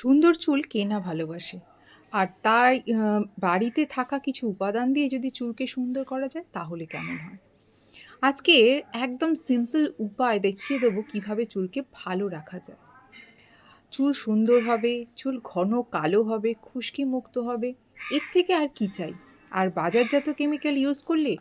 সুন্দর চুল কে না ভালোবাসে? আর তাই বাড়িতে থাকা কিছু উপাদান দিয়ে যদি চুলকে সুন্দর করা যায় তাহলে কেমন হয়? আজকের একদম সিম্পল উপায় দেখিয়ে দেবো কীভাবে চুলকে ভালো রাখা যায়। চুল সুন্দর হবে, চুল ঘন কালো হবে, খুশকি মুক্ত হবে। এর থেকে আর কি চাই? আর বাজারজাত কেমিক্যাল ইউজ করলে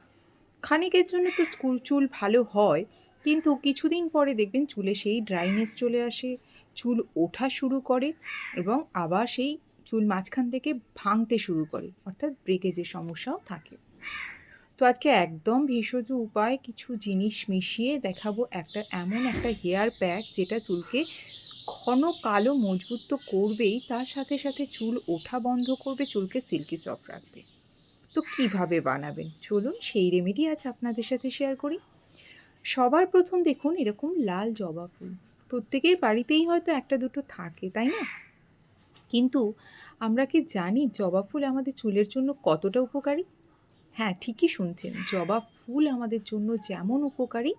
খানিকের জন্য তো চুল ভালো হয়, কিন্তু কিছুদিন পরে দেখবেন চুলে সেই ড্রাইনেস চলে আসে, চুল ওঠা শুরু করে এবং আবার সেই চুল মাঝখান থেকে ভাঙতে শুরু করে। অর্থাৎ ব্রেকেজের সমস্যাও থাকে। তো আজকে একদম ভেষজ উপায় কিছু জিনিস মিশিয়ে দেখাবো একটা এমন একটা হেয়ার প্যাক যেটা চুলকে ঘন কালো মজবুত তো করবেই, তার সাথে, সাথে চুল ওঠা বন্ধ করবে, চুলকে সিল্কি সফট রাখবে। তো কীভাবে বানাবেন? চলুন সেই রেমেডি আজ আপনাদের সাথে শেয়ার করি। সবার প্রথম দেখুন এরকম লাল জবা ফুল। প্রত্যেকের বাড়িতেই হয়তো একটা দুটো থাকে, তাই না? কিন্তু আমরা কি জানি জবা ফুল আমাদের চুলের জন্য কতটা উপকারী? হ্যাঁ, ঠিকই শুনছেন। জবা ফুল আমাদের জন্য যেমন উপকারী,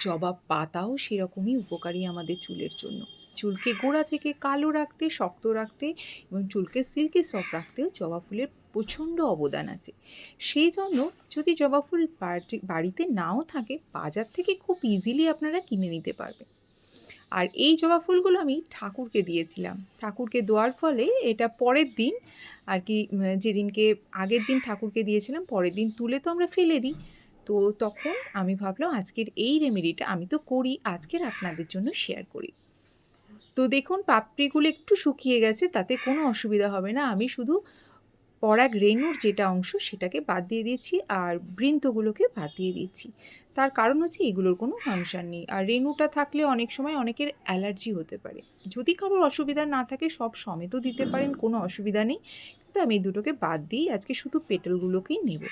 জবা পাতাও সেরকমই উপকারী আমাদের চুলের জন্য। চুলকে গোড়া থেকে কালো রাখতে, শক্ত রাখতে এবং চুলকে সিল্কি সফট রাখতেও জবা ফুলের প্রচণ্ড অবদান আছে। সেই জন্য যদি জবা ফুল বাড়িতে নাও থাকে, বাজার থেকে খুব ইজিলি আপনারা কিনে নিতে পারবেন। আর এই জবা ফুলগুলো আমি ঠাকুরকে দিয়েছিলাম। ঠাকুরকে দেওয়ার ফলে এটা পরের দিন আর কি যেদিনকে আগের দিন ঠাকুরকে দিয়েছিলাম, পরের দিন তুলে তো আমরা ফেলে দিই। তো তখন আমি ভাবলাম আজকের এই রেমেডিটা আমি তো করি, আজকের আপনাদের জন্য শেয়ার করি। তো দেখুন পাপড়িগুলো একটু শুকিয়ে গেছে, তাতে কোনো অসুবিধা হবে না। আমি শুধু পরাগ রেণুর যেটা অংশ সেটাকে বাদ দিয়ে দিয়েছি আর বৃন্তগুলোকে বাদ দিয়ে দিয়েছি তার কারণ হচ্ছে এগুলোর কোনো ফাংশন নেই। আর রেণুটা থাকলে অনেক সময় অনেকের অ্যালার্জি হতে পারে। যদি কারোর অসুবিধা না থাকে সব সমেতও দিতে পারেন, কোনো অসুবিধা নেই। কিন্তু আমি এই দুটোকে বাদ দিয়েই আজকে শুধু পেটেলগুলোকেই নেব।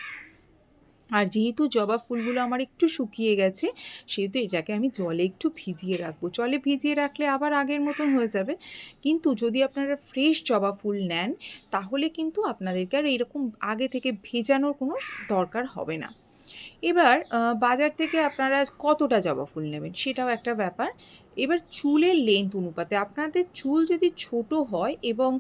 আর যেহেতু জবা ফুলগুলো আমার একটু শুকিয়ে গেছে, সেহেতু এটাকে আমি জলে একটু ভিজিয়ে রাখব। জলে ভিজিয়ে রাখলে আবার আগের মতন হয়ে যাবে। কিন্তু যদি আপনারা ফ্রেশ জবা ফুল নেন, তাহলে কিন্তু আপনাদেরকে আর এরকম আগে থেকে ভেজানোর কোনো দরকার হবে না। এবার বাজার থেকে আপনারা কতটা জবা ফুল নেবেন সেটাও একটা ব্যাপার। এবার চুলের লেন্থ অনুপাতে আপনাদের চুল যদি ছোট হয় এবং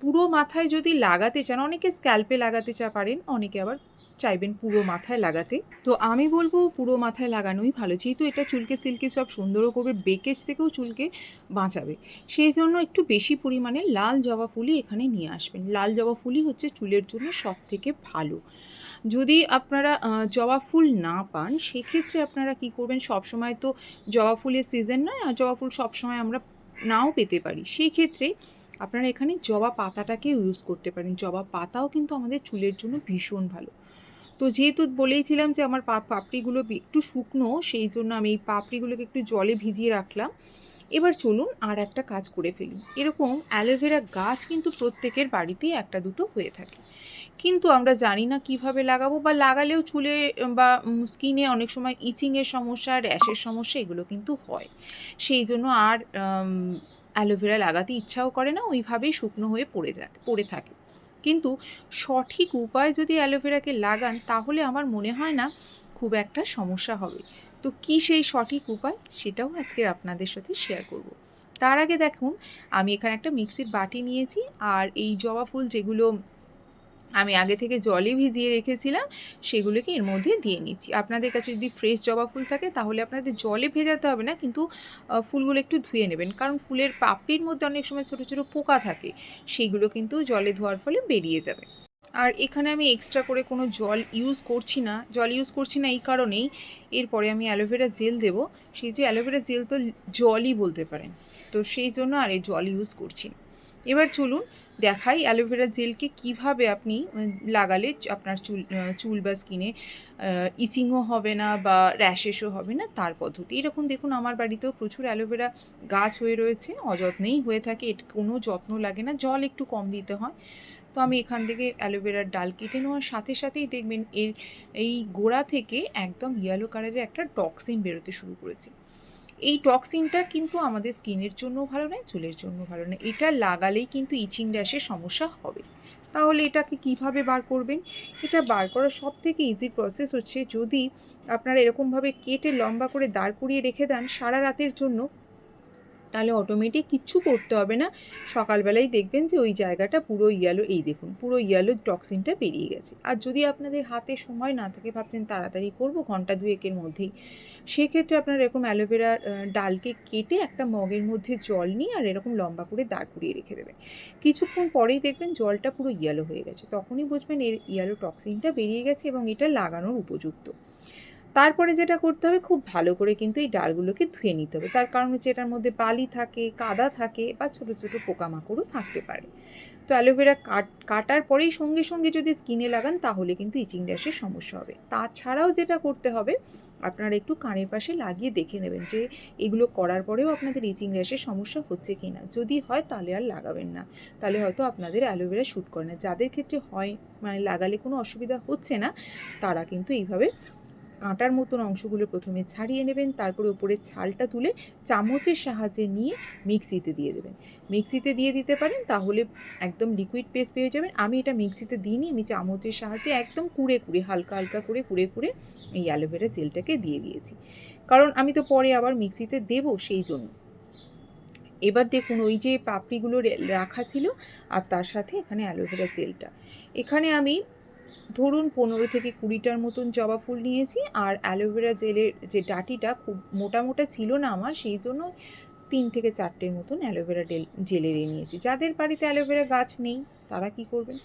পুরো মাথায় যদি লাগাতে চান, অনেকে স্ক্যাল্পে লাগাতে চা পারেন, অনেকে আবার চাইবেন পুরো মাথায় লাগাতে। তো আমি বলব পুরো মাথায় লাগানোই ভালো। যেহেতু এটা চুলকে সিল্কি সব সুন্দরও করবে, ব্রেকেজ থেকেও চুলকে বাঁচাবে। সেই জন্য একটু বেশি পরিমাণে লাল জবা ফুলই এখানে নিয়ে আসবেন। লাল জবা ফুলই হচ্ছে চুলের জন্য সবথেকে ভালো। যদি আপনারা জবা ফুল না পান, সেক্ষেত্রে আপনারা কি করবেন, সবসময় তো জবা ফুলের সিজন নয়, আর জবা ফুল সবসময় আমরা নাও পেতে পারি। সেক্ষেত্রে আপনারা এখানে জবা পাতাটাকেও ইউজ করতে পারেন। জবা পাতাও কিন্তু আমাদের চুলের জন্য ভীষণ ভালো। তো যেহেতু বলেইছিলাম যে আমার পা পাপড়িগুলো একটু শুকনো, সেই জন্য আমি এই পাপড়িগুলোকে একটু জলে ভিজিয়ে রাখলাম। এবার চলুন আর একটা কাজ করে ফেলি। এরকম অ্যালোভেরা গাছ কিন্তু প্রত্যেকের বাড়িতেই একটা দুটো হয়ে থাকে। কিন্তু আমরা জানি না কীভাবে লাগাবো বা লাগালেও চুলে বা স্কিনে অনেক সময় ইচিংয়ের সমস্যা, র‍্যাশের সমস্যা এগুলো কিন্তু হয়। সেই জন্য আর অ্যালোভেরা লাগাতে ইচ্ছাও করে না, ওইভাবেই শুকনো হয়ে পড়ে যায় পড়ে থাকে। কিন্তু সঠিক উপায় যদি অ্যালোভেরাকে লাগান, তাহলে আমার মনে হয় না খুব একটা সমস্যা হবে। তো কি সেই সঠিক উপায়? সেটাও আজকে আপনাদের সাথে শেয়ার করব। তার আগে দেখুন, আমি এখানে একটা মিক্সির বাটি নিয়েছি আর এই জবা ফুল যেগুলো আমি আগে থেকে জলে ভিজিয়ে রেখেছিলাম, সেগুলোকে এর মধ্যে দিয়ে নিচ্ছি। আপনাদের কাছে যদি ফ্রেশ জবা ফুল থাকে, তাহলে আপনাদের জলে ভেজাতে হবে না, কিন্তু ফুলগুলো একটু ধুয়ে নেবেন। কারণ ফুলের পাপড়ির মধ্যে অনেক সময় ছোটো, ছোটো পোকা থাকে। সেইগুলো কিন্তু জলে ধোয়ার ফলে বেরিয়ে যাবে। আর এখানে আমি এক্সট্রা করে কোনো জল ইউজ করছি না। জল ইউজ করছি না এই কারণেই, এরপরে আমি অ্যালোভেরা জেল দেবো। সেই যে অ্যালোভেরা জেল তো জলই বলতে পারেন। তো সেই জন্য আর এই জল ইউজ করছি না। এবার চলুন দেখাই অ্যালোভেরা জেলকে কীভাবে আপনি লাগালে আপনার চুল চুল বা স্কিনে ইচিংও হবে না বা র‍্যাশেসও হবে না তার পদ্ধতি। এরকম দেখুন আমার বাড়িতেও প্রচুর অ্যালোভেরা গাছ হয়ে রয়েছে, অযত্নেই হয়ে থাকে। এট কোনো যত্ন লাগে না, জল একটু কম দিতে হয়। তো আমি এখান থেকে অ্যালোভেরার ডাল কেটে নেওয়ার সাথে, সাথেই দেখবেন এর এই গোড়া থেকে একদম ইয়েলো কালারের একটা টক্সিন বেরোতে শুরু করেছে। এই টক্সিনটা কিন্তু আমাদের স্কিনের জন্য ভালো নয়, চুলের জন্য ভালো নয়। এটা লাগালেই কিন্তু ইচিং র‍্যাশের সমস্যা হবে। তাহলে এটাকে কীভাবে বার করবেন? এটা বার করার সব থেকে ইজি প্রসেস হচ্ছে যদি আপনারা এরকমভাবে কেটে লম্বা করে দাঁড় করিয়ে রেখে দেন সারা রাতের জন্য, তাহলে অটোমেটিক কিচ্ছু করতে হবে না। সকালবেলায় দেখবেন যে ওই জায়গাটা পুরো ইয়েলো এই দেখুন, পুরো ইয়েলো টক্সিনটা বেরিয়ে গেছে। আর যদি আপনাদের হাতে সময় না থাকে, ভাবছেন তাড়াতাড়ি করব ঘণ্টা দুয়েকের মধ্যেই, সেক্ষেত্রে আপনারা এরকম অ্যালোভেরা ডালকে কেটে একটা মগের মধ্যে জল নিয়ে আর এরকম লম্বা করে দাঁড় করিয়ে রেখে দেবেন। কিছুক্ষণ পরেই দেখবেন জলটা পুরো ইয়েলো হয়ে গেছে। তখনই বুঝবেন এর ইয়েলো টক্সিনটা বেরিয়ে গেছে এবং এটা লাগানোর উপযুক্ত। তারপরে যেটা করতে হবে, খুব ভালো করে কিন্তু এই ডালগুলোকে ধুয়ে নিতে হবে। তার কারণ হচ্ছে এটার মধ্যে বালি থাকে, কাদা থাকে বা ছোটো ছোটো পোকামাকড়ও থাকতে পারে। তো অ্যালোভেরা কাট, কাটার পরেই সঙ্গে সঙ্গে যদি স্কিনে লাগান, তাহলে কিন্তু ইচিং র্যাশের সমস্যা হবে। তাছাড়াও যেটা করতে হবে, আপনারা একটু কানের পাশে লাগিয়ে দেখে নেবেন যে এগুলো করার পরেও আপনাদের ইচিং র্যাশের সমস্যা হচ্ছে কি না যদি হয়, তাহলে আর লাগাবেন না। তাহলে হয়তো আপনাদের অ্যালোভেরা শ্যুট করে না। যাদের ক্ষেত্রে হয় মানে লাগালে কোনো অসুবিধা হচ্ছে না, তারা কিন্তু এইভাবে কাঁটার মতন অংশগুলো প্রথমে ছাড়িয়ে নেবেন, তারপরে উপরের ছালটা তুলে চামচের সাহায্যে নিয়ে মিক্সিতে দিয়ে দেবেন। মিক্সিতে দিয়ে দিতে পারেন, তাহলে একদম লিকুইড পেস্ট পেয়ে যাবেন। আমি এটা মিক্সিতে দিইনি, আমি চামচের সাহায্যে একদম কুড়ে কুড়ে, হালকা হালকা করে কুড়ে কুড়ে এই অ্যালোভেরা জেলটাকে দিয়ে দিয়েছি। কারণ আমি তো পরে আবার মিক্সিতে দেবো সেই জন্য। এবার দেখুন, ওই যে পাপড়িগুলো রাখা ছিল, আর তার সাথে এখানে অ্যালোভেরা জেলটা এখানে আমি ধরুন পনেরো থেকে কুড়িটার মতন জবা ফুল নিয়েছি আর অ্যালোভেরা জেলের যে ডাটিটা খুব মোটা মোটা ছিল না আমার, সেই জন্য তিন থেকে চারটের মতন অ্যালোভেরা ডেল জেলের এ নিয়েছি। যাদের বাড়িতে অ্যালোভেরা গাছ নেই, তারা কি করবেন?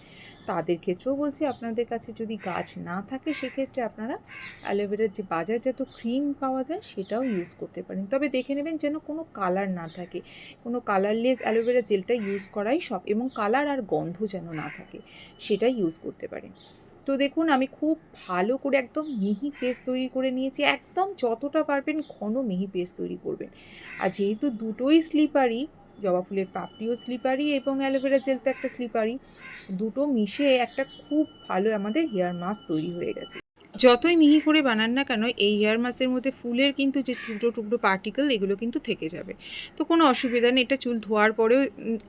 তাদের ক্ষেত্রেও বলছি, আপনাদের কাছে যদি গাছ না থাকে, সেক্ষেত্রে আপনারা অ্যালোভেরার যে বাজারজাত ক্রিম পাওয়া যায়, সেটাও ইউজ করতে পারেন। তবে দেখে নেবেন যেন কোনো কালার না থাকে। কোনো কালারলেস অ্যালোভেরা জেলটা ইউজ করাই সব, এবং কালার আর গন্ধ যেন না থাকে, সেটাই ইউজ করতে পারেন। তো দেখুন, আমি খুব ভালো করে একদম মিহি পেস্ট তৈরি করে নিয়েছি। একদম যতটা পারবেন ঘন মিহি পেস্ট তৈরি করবেন। আর যেহেতু দুটোই স্লিপারি, জবা ফুলের পাপড়িও স্লিপারি এবং অ্যালোভেরা জেল তো একটা স্লিপারি, দুটো মিশে একটা খুব ভালো আমাদের হেয়ার মাস্ক তৈরি হয়ে গেছে। যতই মিহি করে বানান না কেন, এই হেয়ার মাস্কের মধ্যে ফুলের কিন্তু যে টুকরো টুকরো পার্টিকেল এগুলো কিন্তু থেকে যাবে। তো কোনো অসুবিধা নেই, এটা চুল ধোয়ার পরেও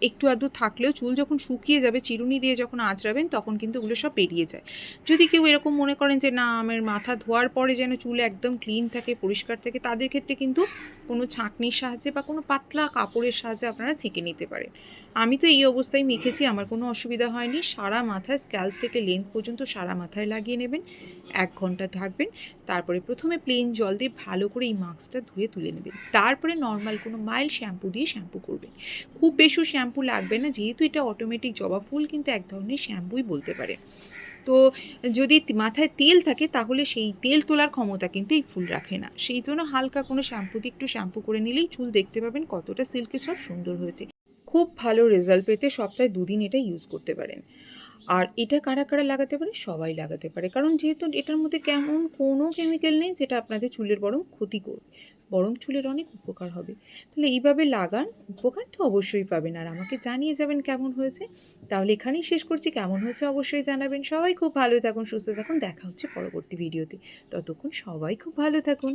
একটু আধটু থাকলেও চুল যখন শুকিয়ে যাবে, চিরুনি দিয়ে যখন আঁচড়াবেন, তখন কিন্তু ওগুলো সব বেরিয়ে যায়। যদি কেউ এরকম মনে করেন যে, না, আমার মাথা ধোয়ার পরে যেন চুল একদম ক্লিন থাকে, পরিষ্কার থাকে, তাদের ক্ষেত্রে কিন্তু কোনো ছাঁকনির সাহায্যে বা কোনো পাতলা কাপড়ের সাহায্যে আপনারা ছেঁকে নিতে পারেন। আমি তো এই অবস্থায় মেখেছি, আমার কোনো অসুবিধা হয়নি। সারা মাথায় স্ক্যাল্প থেকে লেন্থ পর্যন্ত সারা মাথায় লাগিয়ে নেবেন, এক ঘণ্টা থাকবেন, তারপরে প্রথমে প্লেন জল দিয়ে ভালো করে এই মাস্কটা ধুয়ে তুলে নেবেন। তারপরে নর্মাল কোনো মাইল্ড শ্যাম্পু দিয়ে শ্যাম্পু করবেন। খুব বেশি শ্যাম্পু লাগবে না, যেহেতু এটা অটোমেটিক জবা ফুল, কিন্তু এক ধরনের শ্যাম্পুই বলতে পারে তো যদি মাথায় তেল থাকে, তাহলে সেই তেল তোলার ক্ষমতা কিন্তু এই ফুল রাখে না। সেই জন্য হালকা কোনো শ্যাম্পু দিয়ে একটু শ্যাম্পু করে নিলেই চুল দেখতে পাবেন কতটা সিল্কে সব সুন্দর হয়েছে। খুব ভালো রেজাল্ট পেতে সপ্তাহে দুদিন এটা ইউজ করতে পারেন। আর এটা কারা কারা লাগাতে পারে? সবাই লাগাতে পারে। কারণ যেহেতু এটার মধ্যে কেমন কোনো কেমিক্যাল নেই যেটা আপনাদের চুলের বরং ক্ষতি করবে। বরং চুলের অনেক উপকার হবে। তাহলে এইভাবে লাগান, উপকার তো অবশ্যই পাবেন। আর আমাকে জানিয়ে যাবেন কেমন হয়েছে। তাহলে এখানেই শেষ করছি। কেমন হয়েছে অবশ্যই জানাবেন। সবাই খুব ভালো থাকুন, সুস্থ থাকুন। দেখা হচ্ছে পরবর্তী ভিডিওতে ততক্ষণ সবাই খুব ভালো থাকুন।